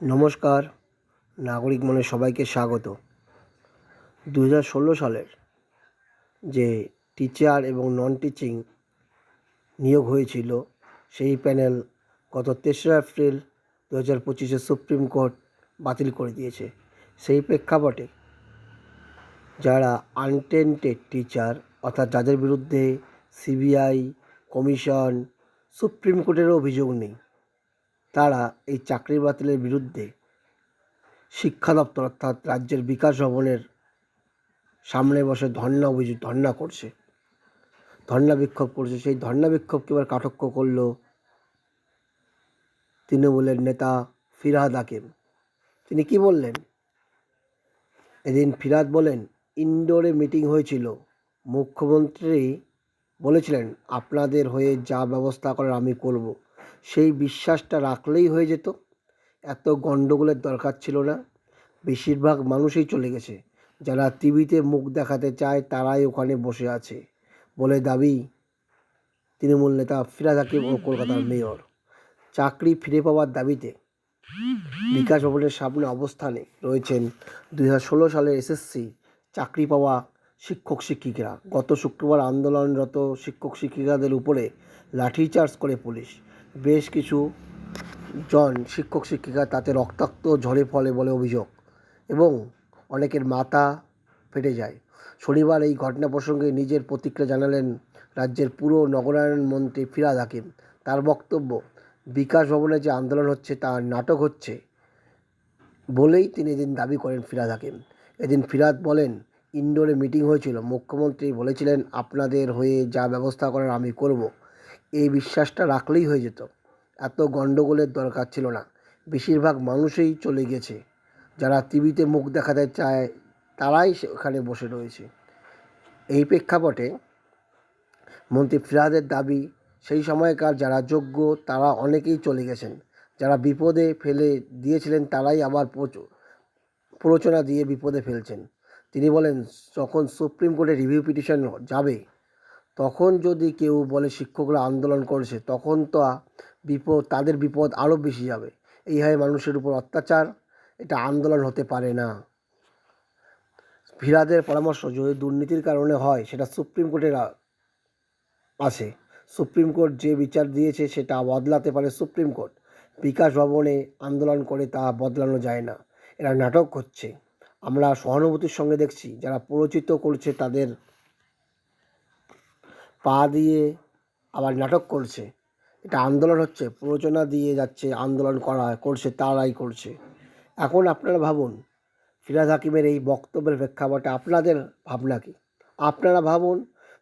নমস্কার। নাগরিক মনে সবাইকে স্বাগত। দু ষোলো সালের যে টিচার এবং নন টিচিং নিয়োগ হয়েছিল, সেই প্যানেল গত তেসরা এপ্রিল দু হাজার পঁচিশে সুপ্রিম কোর্ট বাতিল করে দিয়েছে। সেই প্রেক্ষাপটে যারা আনটেন্টেড টিচার অর্থাৎ যাদের বিরুদ্ধে সিবিআই কমিশন সুপ্রিম কোর্টেরও অভিযোগ নেই তারা এই চাকরি বাতিলের বিরুদ্ধে শিক্ষা দপ্তর অর্থাৎ রাজ্যের বিকাশ ভবনের সামনে বসে ধর্ণা অভিযোগ ধর্ণা করছে। ধর্ণা বিক্ষোভ করছে। সেই ধর্ণা বিক্ষোভকে এবার কাটক্য করল তৃণমূলের নেতা ফিরহাদ হাকিম। তিনি কি বললেন? এদিন ফিরাদ বলেন, ইনডোরে মিটিং হয়েছিল। মুখ্যমন্ত্রী বলেছিলেন, আপনাদের হয়ে যা ব্যবস্থা করার আমি করব সেই বিশ্বাসটা রাখলেই হয়ে যেত। এত গণ্ডগোলের দরকার ছিল না। বেশিরভাগ মানুষই চলে গেছে। যারা টিভিতে মুখ দেখাতে চায়, তারাই ওখানে বসে আছে। বলে দাবি, তৃণমূল নেতা ফিরাদ হাকিম ও কলকাতার মেয়র। চাকরি ফিরে পাওয়ার দাবিতে বিকাশ ভবনের সামনে অবস্থানে রয়েছেন দুই হাজার ষোলো সালের এসএসসি চাকরি পাওয়া শিক্ষক শিক্ষিকারা। গত শুক্রবার আন্দোলনরত শিক্ষক শিক্ষিকাদের উপরে লাঠিচার্জ করে পুলিশ। বেশ কিছু জন শিক্ষক, শিক্ষিকা তাতে রক্তাক্ত ঝরে ফলে বলে অভিযোগ এবং অনেকের মাথা ফেটে যায়। শনিবার এই ঘটনা প্রসঙ্গে নিজের প্রতিক্রিয়া জানালেন রাজ্যের পুর নগরায়ণ মন্ত্রী ফিরাদ হাকিম। তার বক্তব্য, বিকাশ ভবনে যে আন্দোলন হচ্ছে তা নাটক হচ্ছে বলেই তিনি এদিন দাবি করেন ফিরাদ হাকিম। এদিন ফিরাদ বলেন, ইনডোরে মিটিং হয়েছিল। মুখ্যমন্ত্রী বলেছিলেন, আপনাদের হয়ে যা ব্যবস্থা করার আমি করব। এই বিশ্বাসটা রাখলেই হয়ে যেত। এত গণ্ডগোলের দরকার ছিল না। বেশিরভাগ মানুষই চলে গেছে। যারা টিভিতে মুখ দেখাতে চায়, তারাই ওখানে বসে রয়েছে। এই প্রেক্ষাপটে মন্ত্রী ফিরাদের দাবি, সেই সময়কার যারা যোগ্য, তারা অনেকেই চলে গেছেন। যারা বিপদে ফেলে দিয়েছিলেন, তারাই আবার প্রচ- প্ররোচনা দিয়ে বিপদে ফেলছেন। তিনি বলেন, যখন সুপ্রিম কোর্টে রিভিউ পিটিশন যাবে তখন যদি কেউ বলে শিক্ষকরা আন্দোলন করছে, তখন তো বিপদ, তাদের বিপদ আরও বেশি যাবে। এইভাবে মানুষের উপর অত্যাচার, এটা আন্দোলন হতে পারে না। ফিরাদের পরামর্শ যদি দুর্নীতির কারণে হয়, সেটা সুপ্রিম কোর্টের আছে। সুপ্রিম কোর্ট যে বিচার দিয়েছে, সেটা বদলাতে পারে সুপ্রিম কোর্ট। বিকাশ ভবনে আন্দোলন করে তা বদলানো যায় না। এরা নাটক হচ্ছে আমরা সহানুভূতির সঙ্গে দেখছি, যারা প্ররোচিত করছে তাদের পা দিয়ে আবার নাটক করছে। এটা আন্দোলন হচ্ছে, প্ররোচনা দিয়ে যাচ্ছে, আন্দোলন করা করছে, তারাই করছে। এখন আপনারা ভাবুন, ফিরাদ হাকিমের এই বক্তব্যের প্রেক্ষাপটে আপনাদের ভাবনা কি? আপনারা ভাবুন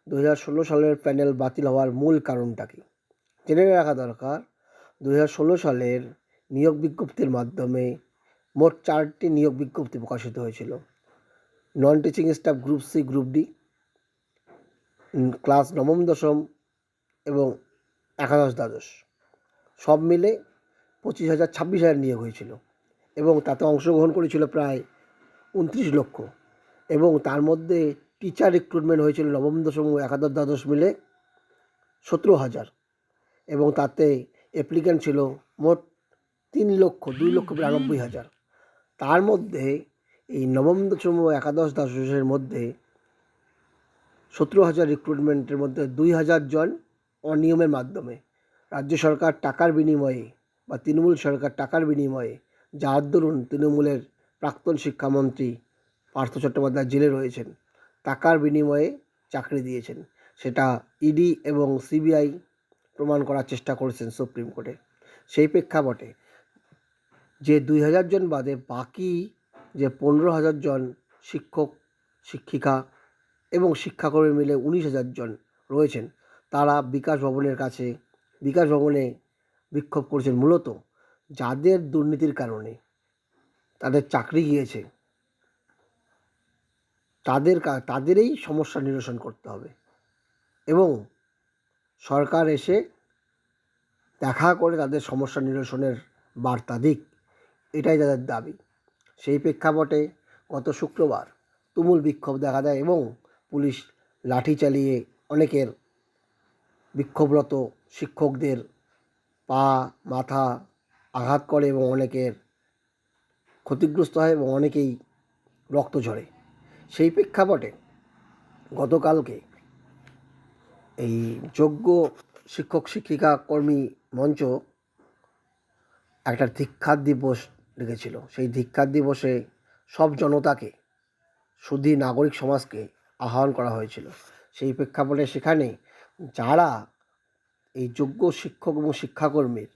দু হাজার ষোলো সালের প্যানেল বাতিল হওয়ার মূল কারণটা কি? জেনে রাখা দরকার দু হাজার ষোলো সালের নিয়োগ বিজ্ঞপ্তির মাধ্যমে মোট চারটি নিয়োগ বিজ্ঞপ্তি প্রকাশিত হয়েছিল। Non teaching staff group C group D class নবম, দশম এবং একাদশ, দ্বাদশ। সব মিলে পঁচিশ হাজার, ছাব্বিশ হাজার নিয়োগ হয়েছিল এবং তাতে অংশগ্রহণ করেছিল প্রায় উনত্রিশ লক্ষ এবং তার মধ্যে টিচার রিক্রুটমেন্ট হয়েছিল নবম, দশম ও একাদশ, দ্বাদশ মিলে সতেরো হাজার এবং তাতে অ্যাপ্লিক্যান্ট ছিল মোট তিন লক্ষ, দুই লক্ষ বিরানব্বই হাজার। তার মধ্যে এই নবম, দশম ও একাদশ, দ্বাদশের মধ্যে সতেরো হাজার রিক্রুটমেন্টের মধ্যে দুই হাজার জন অনিয়মের মাধ্যমে। রাজ্য সরকার টাকার বিনিময়ে বা তৃণমূল সরকার টাকার বিনিময়ে যার দরুন তৃণমূলের প্রাক্তন শিক্ষামন্ত্রী পার্থ চট্টোপাধ্যায় জেলে রয়েছেন, টাকার বিনিময়ে চাকরি দিয়েছেন। সেটা ইডি এবং সিবিআই প্রমাণ করার চেষ্টা করেছেন সুপ্রিম কোর্টে। সেই প্রেক্ষাপটে যে দুই হাজার জন বাদে বাকি যে পনেরো হাজার জন শিক্ষক, শিক্ষিকা এবং শিক্ষাকর্মী মিলে উনিশ হাজার জন রয়েছেন। তারা বিকাশ ভবনের কাছে, বিকাশ ভবনে বিক্ষোভ করছেন মূলত যাদের দুর্নীতির কারণে। তাদের চাকরি গিয়েছে। তাদের তাদেরই সমস্যা নিরসন করতে হবে। এবং সরকার এসে দেখা করে তাদের সমস্যা নিরসনের বার্তা দিক। এটাই তাদের দাবি। সেই প্রেক্ষাপটে গত শুক্রবার তুমুল বিক্ষোভ দেখা দেয় এবং পুলিশ লাঠি চালিয়ে অনেকের বিক্ষোভরত শিক্ষকদের পা, মাথা আঘাত করে এবং অনেকের ক্ষতিগ্রস্ত হয় এবং অনেকেই রক্ত ঝরে। সেই প্রেক্ষাপটে গতকালকে এই যোগ্য শিক্ষক, শিক্ষিকা কর্মী মঞ্চ একটা ধিক্ষার দিবস রেখেছিল সেই ধিক্ষার দিবসে সব জনতাকে শুধু নাগরিক সমাজকে আহ্বান করা হয়েছিল। সেই প্রেক্ষাপটে সেখানে যারা এই যোগ্য শিক্ষক এবং শিক্ষাকর্মীর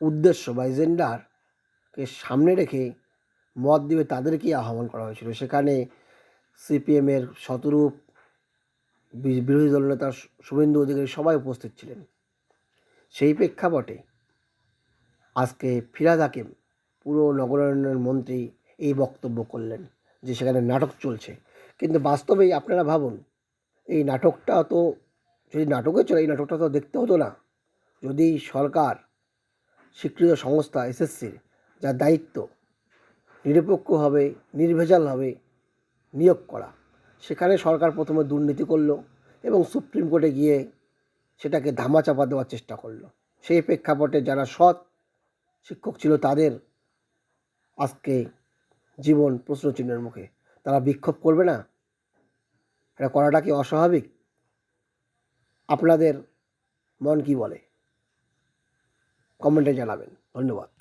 উদ্দেশ্য বা এজেন্ডারকে সামনে রেখে মত দিবে তাদেরকেই আহ্বান করা হয়েছিল। সেখানে সিপিএমের শতরূপ বিরোধী দলনেতা শুভেন্দু অধিকারী সবাই উপস্থিত ছিলেন। সেই প্রেক্ষাপটে আজকে ফিরাদ হাকিম, পুরো নগরায়ণের মন্ত্রী এই বক্তব্য করলেন যে সেখানে নাটক চলছে। কিন্তু বাস্তবেই আপনারা ভাবুন, এই নাটকটা তো যদি নাটকে চলে, এই নাটকটা তো দেখতে হতো না। যদি সরকার, স্বীকৃত সংস্থা এসএসসির যার দায়িত্ব নিরপেক্ষভাবে নির্ভেজালভাবে নিয়োগ করা, সেখানে সরকার প্রথমে দুর্নীতি করল এবং সুপ্রিম কোর্টে গিয়ে সেটাকে ধামাচাপা দেওয়ার চেষ্টা করল। সেই প্রেক্ষাপটে যারা সৎ শিক্ষক ছিল তাদের আজকে জীবন প্রশ্নচিহ্নের মুখে। তারা বিক্ষোভ করবে না? এটা করাটা কি অস্বাভাবিক? আপনাদের মন কি বলে? কমেন্টে জানাবেন। ধন্যবাদ।